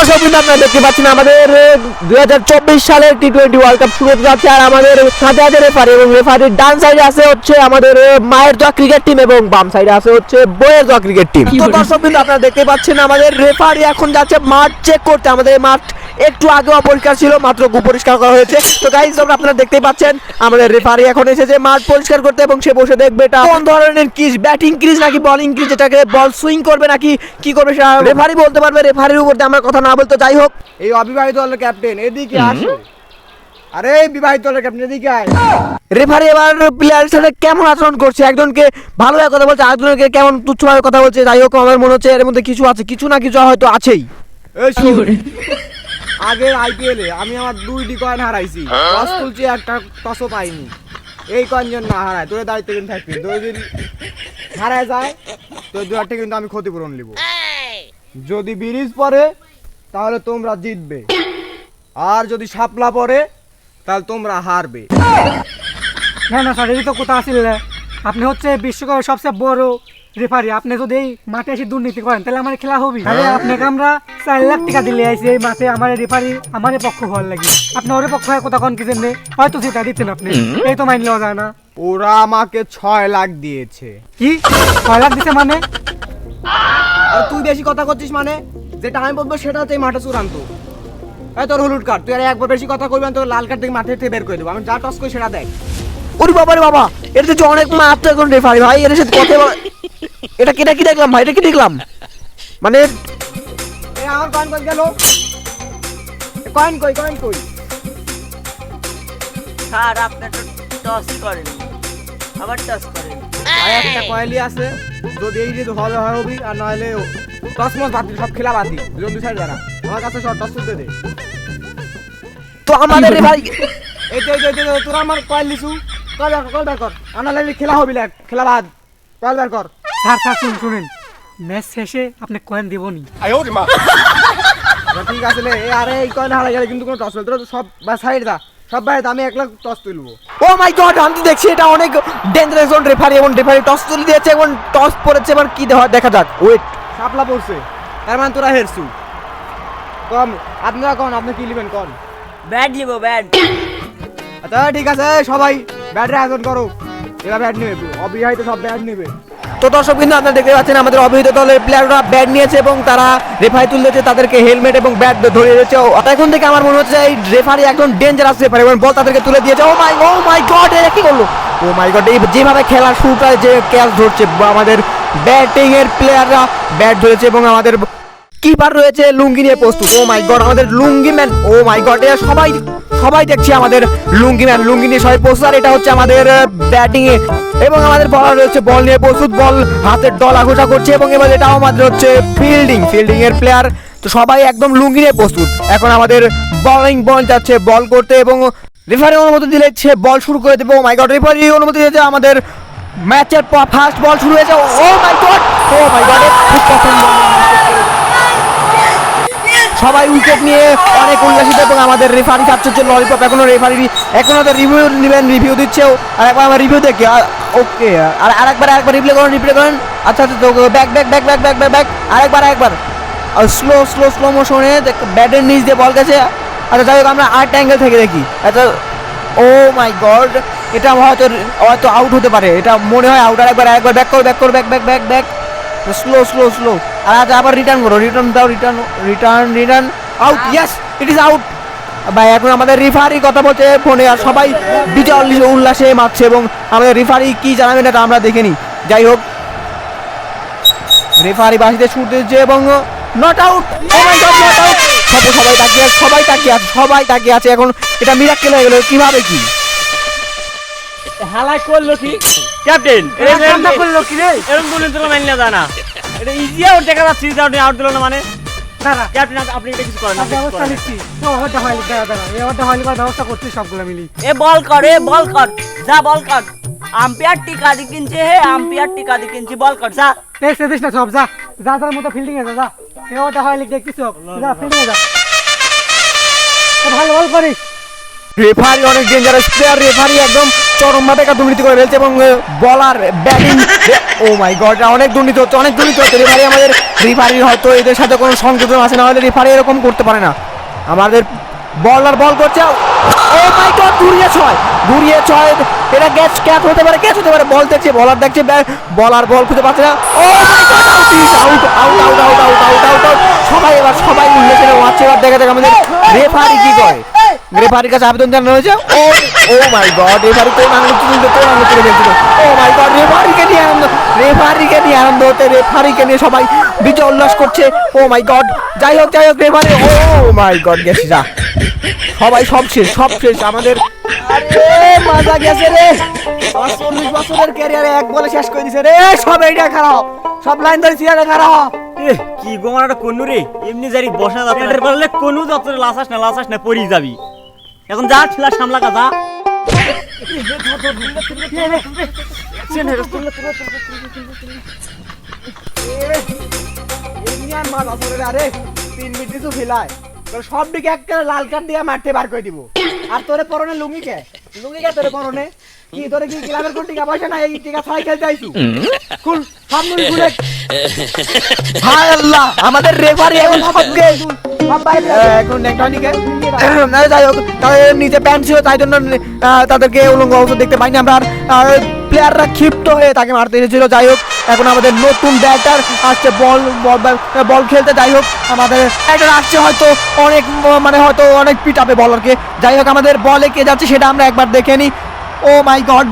দর্শক কিন্তু আপনারা দেখতে পাচ্ছেন আমাদের দুই হাজার চব্বিশ সালের টি টোয়েন্টি ওয়ার্ল্ড কাপ শুরু হতে যাচ্ছে আর আমাদের সাথে আছে রেফারি এবং রেফারির ডান সাইডে আছে হচ্ছে আমাদের মায়ের ক্রিকেট টিম এবং বাম সাইডে আছে হচ্ছে বইয়ের দোয়া ক্রিকেট টিম তো দর্শক কিন্তু আপনারা দেখতে পাচ্ছেন আমাদের রেফারি এখন যাচ্ছে মাঠ চেক করতে। আমাদের মাঠ একটু আগে অপরিষ্কার ছিল মাত্র পরিষ্কার করা হয়েছে। তো গাইজ আপনারা দেখতেই পাচ্ছেন আমাদের রেফারি এখন এসেছে মাঠ পরিষ্কার করতে এবং সে বসে দেখবে এটা। কোন ধরনের ক্রিজ? ব্যাটিং ক্রিজ নাকি বলিং ক্রিজ যেটাকে বল সুইং করবে নাকি কি করবে রেফারি বলতে পারবে। রেফারির উপর দিয়ে আমার কথা না বলতে যাই হোক। এই অবিবাহিত দলের ক্যাপ্টেন এদিকে আসে। আরে বিবাহিত দলের ক্যাপ্টেন এদিকে আয়। রেফারি এবার প্লেয়ারের সাথে কেমন আচরণ করছে? একজনকে ভালোভাবে কথা বলছে আরেকজনকে কেমন তুচ্ছভাবে কথা বলছে যাই হোক আমার মনে হচ্ছে এর মধ্যে কিছু আছে কিছু না কিছু হয়তো আছেই। এই শুন আগের আইপিএলে আমি আমার দুইটি কয়েন হারাইছি। টস তুলছি একটা টসও পাইনি। এই কয়েন যেন না হারায় তোর দায়িত্ব কিন্তু থাকবে। তোর যদি হারায় যায় তোর দু হাজার কিন্তু আমি ক্ষতিপূরণ নিব যদি ব্রিজ পড়ে তাহলে তোমরা জিতবে। আর যদি শাপলা পড়ে তাহলে তোমরা হারবে। না না স্যার এই তো কোথা আসিল আপনি হচ্ছে বিশ্বকাপের সবচেয়ে বড় রেফারি আপনি যদি এই মাঠে এসে দুর্নীতি করেন তাহলে আমার খেলা হবে। তাহলে আপনাকে আমরা চার লাখ টাকা দিলে আইছি এই মাঠে আমার রেফারি আমার পক্ষ ভালো লাগে। আপনি ওর পক্ষ হয়ে কোথা কোন কি জন্য? হয়তো সেটা দিচ্ছেন আপনি। এই তো মাইন লওয়া যায় না। ওরা আমাকে ছয় লাখ দিয়েছে। কি? ছয় লাখ দিতে মানে? আর তুই বেশি কথা করছিস মানে? যেটা আমি বলব সেটা হচ্ছে এই মাঠে চূড়ান্ত। এই তোর হলুদ কার্ড তুই আর একবার বেশি কথা করবি আমি তোর লাল কার্ড থেকে মাঠে থেকে বের করে দেবো। আমি যা টস করি সেটা দেখ। ওরে বাবা রে বাবা এটা তো অনেক মাত্র এখন রেফারি ভাই এর সাথে কথা বলা এটা এটা কি দেখলাম ভাই? এটা কি দেখলাম? মানে এই আমার কয়েন কই গেল? কয়েন কই কয়েন কই? স্যার আপনি তো টস করেন আবার টস করেন আর একটা কয়েনই আছে যদি এই হয় হবি আর নাহলে টস মস বাদ সব খেলা বাদ দি দুজন দুই সাইড দাঁড়া। আমার কাছে সব টস তুলতে দে। তো আমাদের রেফারি এই তো এই তো, এই তোরা আমার কয়েন লিছু কল বের কল বের কর। আনা লাগলে খেলা হবি লাগ খেলা বাদ। কয়েল বের কর। স্যার স্যার শুনুন শুনেন। ম্যাচ শেষে আপনি কয়েন দেবনি। আচ্ছা, ঠিক আছে আরে এই কয়েন হারা গেলে কিন্তু কোনো টস তোরা সব বা সাইড দা সব বাইরে আমি এক লাখ টস তুলবো ও মাই গড আমি তো দেখছি এটা অনেক ডেঞ্জারাস জোন রেফারি এবং রেফারি টস তুলে দিয়েছে এবং টস পড়েছে এবার কি হয় দেখা যাক। ওয়েট সাপলা পড়ছে। তার মানে তোরা হেরছু। কম আপনারা কন আপনি কি নেবেন কন? ব্যাট নিব ব্যাট আচ্ছা ঠিক আছে সবাই ব্যাটের আয়োজন করো। এরা ব্যাট নেবে অবিবাহিত সব ব্যাট নেবে। তো দর্শক কিন্তু আপনারা দেখতে পাচ্ছেন আমাদের অবহিত দলের প্লেয়াররা ব্যাট নিয়েছে এবং তারা রেফারি তুলেছে তাদেরকে হেলমেট এবং ব্যাট ধরে দিয়েছে। এখন থেকে আমার মনে হচ্ছে এই রেফারি একজন ডেঞ্জারাস রেফারি এবং বল তাদেরকে তুলে দিয়েছে। ও মাই ও মাই গড এরা কি করল? ও মাই গড এই যেভাবে খেলার শুরুটা যে ক্যাচ ধরছে আমাদের ব্যাটিং এর প্লেয়াররা ব্যাট ধরেছে এবং আমাদের কিপার রয়েছে লুঙ্গি নিয়ে প্রস্তুত। ও মাই গড আমাদের লুঙ্গি ম্যান ও মাই গড এটা সবাই সবাই দেখছি আমাদের লুঙ্গি ম্যান লুঙ্গি নিয়ে সবাই প্রস্তুত। আর এটা হচ্ছে আমাদের ব্যাটিং এ। এবং আমাদের বলার রয়েছে বল নিয়ে প্রস্তুত বল হাতের ডলা ঘোষা করছে। এবং এবার এটাও আমাদের হচ্ছে ফিল্ডিং ফিল্ডিং এর প্লেয়ার তো সবাই একদম লুঙ্গি নিয়ে প্রস্তুত। এখন আমাদের বলিং বল যাচ্ছে বল করতে এবং রেফারি অনুমতি দিলে সে বল শুরু করে দেবে। ও মাই গড রেফারি অনুমতি দিয়েছে আমাদের ম্যাচের ফার্স্ট বল শুরু হয়েছে। ও my god O my god খুব পছন্দ। সবাই উইকেট নিয়ে অনেক উল্লাসিত এবং আমাদের রেফারি খাচ্ছে হচ্ছে ললিপপ এখনও রেফারি এখনও তো রিভিউ নেবেন রিভিউ দিচ্ছেও। আর একবার আমার রিভিউ দেখি ওকে আর আরেকবার আরেকবার রিপ্লে করুন রিপ্লে করুন। আচ্ছা আচ্ছা তো back back back back back back back আরেকবার আরেকবার। আর স্লো স্লো স্লো মোশনে ব্যাটের নিচ দিয়ে বল গেছে। আচ্ছা যাই হোক, আমরা আট অ্যাঙ্গেল থেকে দেখি। আচ্ছা ও মাই গড এটা হয়তো হয়তো আউট হতে পারে। এটা মনে হয় আউট আর আরেকবার আরেকবার ব্যাক করো ব্যাক করো back back back back slow slow slow আর আজ আবার রিটার্ন করো রিটার্ন দাও return return return out yes it is out ভাই এখন আমাদের রিফারি কথা বলছে ফোনে আর সবাই বিজয় উল্লাসে মারছে এবং আমাদের রিফারি কি জানাবেন এটা আমরা দেখে নিই। যাই হোক রেফারি বাসিতে ছুট দিচ্ছে এবং not out oh my god not out সবাই সবাই তাকিয়ে আছে সবাই তাকিয়ে আছে সবাই তাকিয়ে আছে। এখন এটা মিরাক্কেল হয়ে গেল কীভাবে কি? হালাই করল কি? ক্যাপ্টেন কামটা করল কি রে? এরকম বলে তোরা মানলে যায় না। এটা ইজি আউট দেখা যাচ্ছে ইজি আউট আউট দিল না মানে? আপনি এটা কিছু করেন না, ব্যবস্থা নিচ্ছি। তো ওটা হয়নি দাঁড়া দাঁড়া। এই ওটা হয়নি করার ব্যবস্থা করছি সবগুলো মিলি এ বল কর এ বল কর। যা বল কর। আম্পায়ার টিকা দি কিনছে হে আম্পায়ার টিকা দি কিনছি বল কর যা। না সব যা। মতো ফিল্ডিং এ যা যা। এই ওটা দেখছিস সব? যা ফিল্ডিং এ যা। ভালো বল করিস। রেফারি অনেক ডেঞ্জারাস প্লেয়ার রেফারি একদম চরম ভাবে একটা দুর্নীতি করে ফেলছে এবং বলার ব্যাটিং ও মাই গড অনেক দুর্নীতি হচ্ছে, অনেক দুর্নীতি হচ্ছে। রেফারি আমাদের রেফারি হয়তো এদের সাথে কোনো সংযোজন আছে, না হলে রেফারি এরকম করতে পারে না। আমাদের বলার বল করছে। ও মাই গড ঘুরিয়ে ছয় ঘুরিয়ে ছয়। এটা গ্যাচ ক্যাচ হতে পারে ক্যাচ হতে পারে। বল দেখছে বলার দেখছে বলার বল খুঁজে পাচ্ছে না। ও out out out out out out out সবাই এবার, সবাই উল্লেখ করে এবার দেখা দেখে আমাদের রেফারি কি করে। রেফারির হয়েছে। ও ও my god O my god নিয়ে আনন্দ রেফারিকে নিয়ে আনন্দ রেফারিকে নিয়ে সবাই করছে। ও মাই গড যাই হোক যাই হোক ও মাই গড যা। সবাই সব শেষ সব শেষ, আমাদের গেছে চল্লিশ ক্যারিয়ারে এক বলে শেষ করে দিছে রে। সব এইটা খারাপ, সব লাইন ধরে খারাপ। এ, কি গোমারাটা কোনু রে এমনি জারি বসা যাচ্ছে বললে যাচ্ছে লাসাস না লাসাস না পড়ি যাবি এখন যা ছিলা সামলা কাজা তিন মিনিট ফেলায় তোর সব দিকে একটা লাল কার্ড দিয়ে মারতে বার করে দিব আর তোরে পরনে লুঙ্গি কে লুঙ্গি কে তোরে পরনে কি তোরে কি ক্লাবের কোন টিকা পয়সা নাই এই টিকা ছাড়াই খেলতে আইছু খুল সব নুই খুলে হায় আল্লাহ আমাদের রেফারি এখন সবকে এখন যাই হোক তাদের নিচে প্যান্ট ছিল তাই জন্য তাদেরকে উলঙ্গ অবস্থা দেখতে পাইনি আমরা। আর প্লেয়াররা ক্ষিপ্ত হয়ে তাকে মারতে এসেছিল যাই হোক এখন আমাদের নতুন ব্যাটার আসছে বল বল খেলতে যাই হোক আমাদের ব্যাটার আসছে হয়তো অনেক মানে হয়তো অনেক পিটাবে বলারকে যাই হোক আমাদের বলে কে যাচ্ছে সেটা আমরা একবার দেখে নিই। ও মাই গড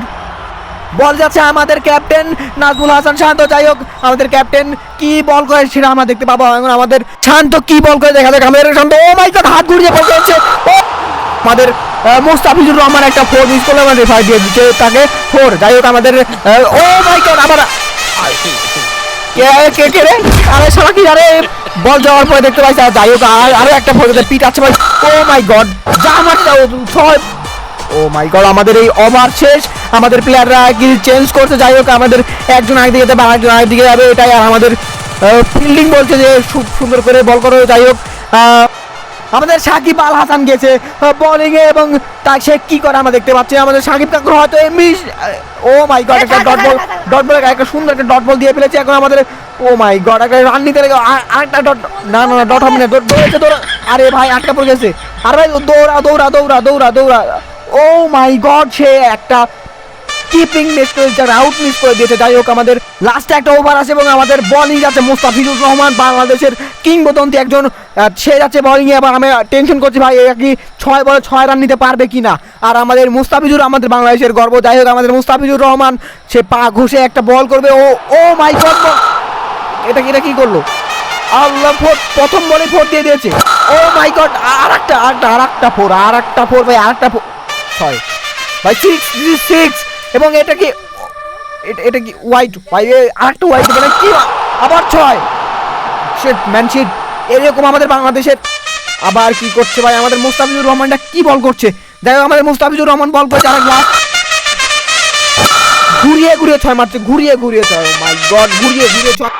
বল যাচ্ছে আমাদের ক্যাপ্টেন নাজমুল হাসান শান্ত। যাই হোক, আমাদের ক্যাপ্টেন কি বল করে সেটা আমরা দেখতে পাবো। এখন আমাদের শান্ত কি বল করে দেখা যাক। আমাদের শান্ত, ও মাই গড, হাত ঘুরিয়ে বল করেছে আমাদের মোস্তাফিজুর রহমান একটা ফোর মিস করলে, আমাদের ফাইভ দিয়ে দিচ্ছে তাকে ফোর যাই হোক, আমাদের ও মাই গড, আবার কে কে রে? আরে, শালা কি, আরে, বল যাওয়ার পরে দেখতে পাইছি, আর যাই হোক, আর, আরও একটা ফোর পিট আছে ভাই। ও মাই গড যা ছয়। ও মাই গড, আমাদের এই ওভার শেষ। আমাদের প্লেয়াররা কি চেঞ্জ করতে যাই হোক আমাদের একজন আরেকদিকে যাবে আরেকজন আরেকদিকে যাবে। এটাই আর আমাদের ফিল্ডিং বলছে যে খুব সুন্দর করে বল করো যাই হোক আমাদের সাকিব আল হাসান গেছে বোলিং এ এবং তা সে কি করে আমরা দেখতে পাচ্ছি আমাদের সাকিব কাকুর হয়তো এমনি ও মাই গড একটা ডট বল ডট বল একটা সুন্দর একটা ডট বল দিয়ে ফেলেছে। এখন আমাদের ও মাই গড একটা রান নিতে লেগে। আর- আরেকটা ডট না না ডট হবে না। দৌড়- দৌড়েছে দৌড়। আরে ভাই আটকা পড়ে গেছে। আর ভাই দৌড়া দৌড়া দৌড়া দৌড়া দৌড়া। ও মাই গড সে একটা কিপিং মিস করেছে আউট মিস করে দিয়েছে। যাই হোক, আমাদের লাস্টে একটা ওভার আছে এবং আমাদের বোলিং আছে মুস্তাফিজুর রহমান বাংলাদেশের কিংবদন্তি একজন সে যাচ্ছে বোলিং এ এবার আমি টেনশন করছি ভাই কি ছয় বলে ছয় রান নিতে পারবে কিনা? আর আমাদের মুস্তাফিজুর, আমাদের বাংলাদেশের গর্ব। যাই হোক, আমাদের মুস্তাফিজুর রহমান, সে পা ঘুষে একটা বল করবে। ও ও মাই গড এটা কি এটা কি করল? আল্লাহ, ফোর, প্রথম বলে ফোর দিয়ে দিয়েছে। ও মাই গড আর একটা আর একটা ফোর আর একটা ফোর ভাই, আর একটা ফোর ছয়। ভাই সিক্স সিক্স এবং এটা কি এটা কি হোয়াইট আরেকটা হোয়াইট মানে কি আবার ছয়। সে ম্যানশিট এরকম আমাদের বাংলাদেশের। আবার কি করছে ভাই? আমাদের মুস্তাফিজুর রহমানটা কি বল করছে? যাই হোক, আমাদের মুস্তাফিজুর রহমান বল করছে আরেক লাস্ট ঘুরিয়ে ঘুরিয়ে ছয় মারছে, ঘুরিয়ে ঘুরিয়ে ছয়। মাই গড ঘুরিয়ে ঘুরিয়ে ছয়।